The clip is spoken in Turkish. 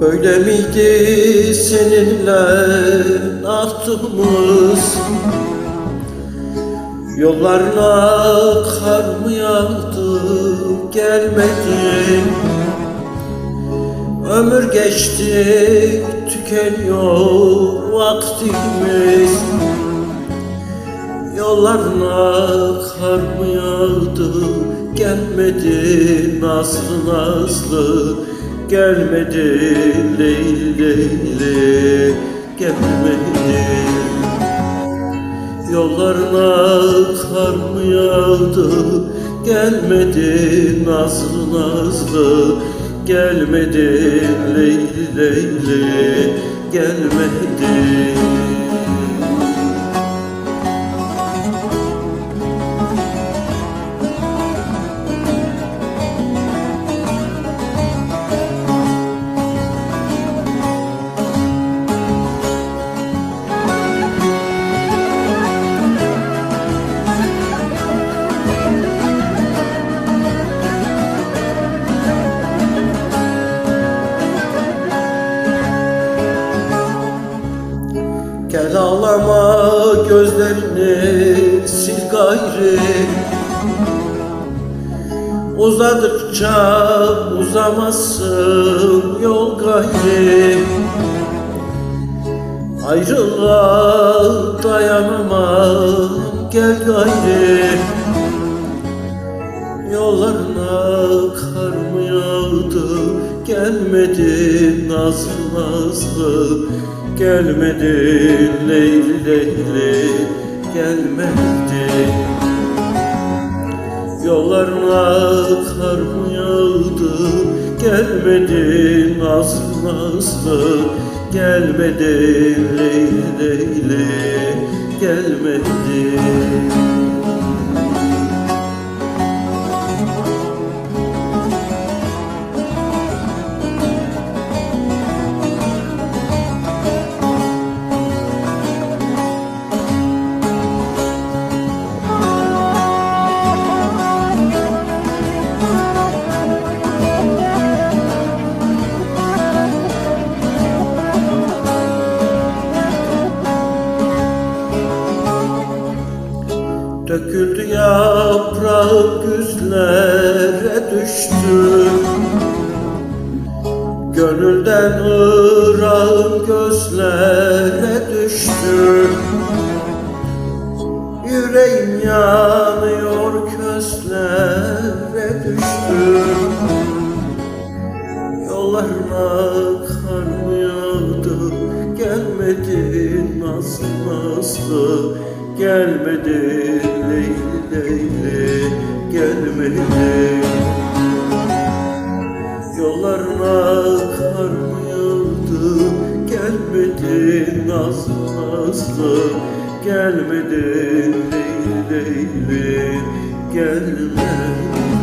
Böyle miydi seninle ahtımız Yollarına kar mı yağdı gelmedin? Ömür geçti tükeniyor vaktimiz. Yollarına kar mı yağdı gelmedi Nazlı Nazlı gelmedi Leyli Leyli gelmedi Yollarına kar mı yağdı? Gelmedi Nazlı Nazlı. Gelmedi Leyli Leyli gelmedi ağlama gözlerini sil gayrı. Uzadıkça uzamasın yol gayrı. Ayrılığa dayanamam gel gayrı. Yollarına kar mı yağdı Gelmedi nazlı nazlı. Gelmedi leyli leyli Gelmedi Yollarına kar mı yağdı? Gelmedi nazlı nazlı. Gelmedi leyli leyli Gelmedi Döküldü yaprağı güzlere düştü. Gönülden ırağın gözlere düştü. Yüreğim yanıyor közlere düştü. Yollarına kar mı yağdı Gelmedi nazlı nazlı Gelmedi leyli leyli Gelmedi. Yollarına kar yağdı Gelmedi nazlı nazlı Gelmedi leyli leyli Gelmedi